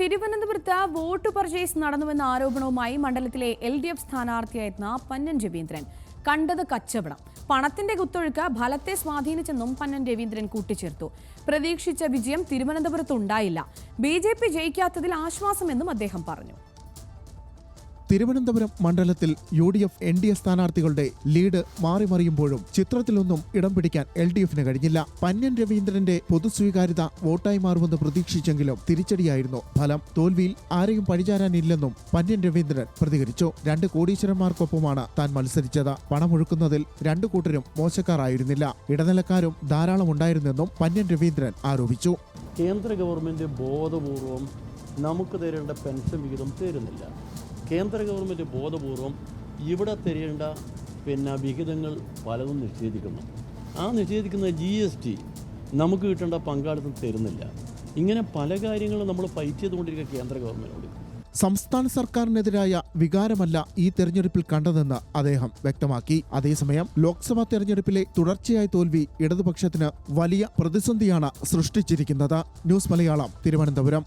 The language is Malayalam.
തിരുവനന്തപുരത്ത് വോട്ട് പർച്ചേസ് നടന്നുവെന്ന ആരോപണവുമായി മണ്ഡലത്തിലെ എൽ ഡി എഫ് സ്ഥാനാർത്ഥിയായിരുന്ന പന്നൻ രവീന്ദ്രൻ. കണ്ടത് കച്ചവടം. പണത്തിന്റെ കുത്തൊഴുക്ക് ഫലത്തെ സ്വാധീനിച്ചെന്നും പന്നൻ രവീന്ദ്രൻ കൂട്ടിച്ചേർത്തു. പ്രതീക്ഷിച്ച വിജയം തിരുവനന്തപുരത്ത് ഉണ്ടായില്ല ബി ജെ പി ജയിക്കാത്തതിൽ ആശ്വാസമെന്നും അദ്ദേഹം പറഞ്ഞു. തിരുവനന്തപുരം മണ്ഡലത്തിൽ U D F N D A സ്ഥാനാർത്ഥികളുടെ ലീഡ് മാറിമറിയുമ്പോഴും ചിത്രത്തിലൊന്നും ഇടം പിടിക്കാൻ എൽ ഡി എഫിന് കഴിഞ്ഞില്ല. പന്യൻ രവീന്ദ്രന്റെ പൊതുസ്വീകാര്യത വോട്ടായി മാറുമെന്ന് പ്രതീക്ഷിച്ചെങ്കിലും തിരിച്ചടിയായിരുന്നു ഫലം. തോൽവിയിൽ ആരെയും പഴിചാരാനില്ലെന്നും പന്യൻ രവീന്ദ്രൻ പ്രതികരിച്ചു. രണ്ട് കോടീശ്വരന്മാർക്കൊപ്പമാണ് താൻ മത്സരിച്ചത്. പണമൊഴുക്കുന്നതിൽ രണ്ടു കൂട്ടരും മോശക്കാരായിരുന്നില്ല. ഇടനിലക്കാരും ധാരാളം ഉണ്ടായിരുന്നെന്നും പന്യൻ രവീന്ദ്രൻ ആരോപിച്ചു. കേന്ദ്ര ഗവൺമെന്റ് ബോധപൂർവം നമുക്ക് തരേണ്ട പെൻഷൻ വിഹിതം തരുന്നില്ല. കേന്ദ്ര ഗവൺമെന്റ് ബോധപൂർവം ഇവിടെ തരേണ്ട പിന്നെ വിഹിതങ്ങൾ പലതും നിഷേധിക്കുന്നു. ആ നിഷേധിക്കുന്ന ജി എസ് ടി നമുക്ക് കിട്ടേണ്ട പങ്കാളിത്തം തരുന്നില്ല. ഇങ്ങനെ പല കാര്യങ്ങളും നമ്മൾ ഫൈറ്റ് ചെയ്തുകൊണ്ടിരിക്കുക കേന്ദ്ര ഗവൺമെന്റിനോട് സംസ്ഥാന സർക്കാരിനെതിരായ വികാരമല്ല ഈ തെരഞ്ഞെടുപ്പിൽ കണ്ടതെന്ന് അദ്ദേഹം വ്യക്തമാക്കി. അതേസമയം ലോക്സഭാ തെരഞ്ഞെടുപ്പിലെ തുടർച്ചയായ തോൽവി ഇടതുപക്ഷത്തിന് വലിയ പ്രതിസന്ധിയാണ് സൃഷ്ടിച്ചിരിക്കുന്നത്. ന്യൂസ് മലയാളം തിരുവനന്തപുരം.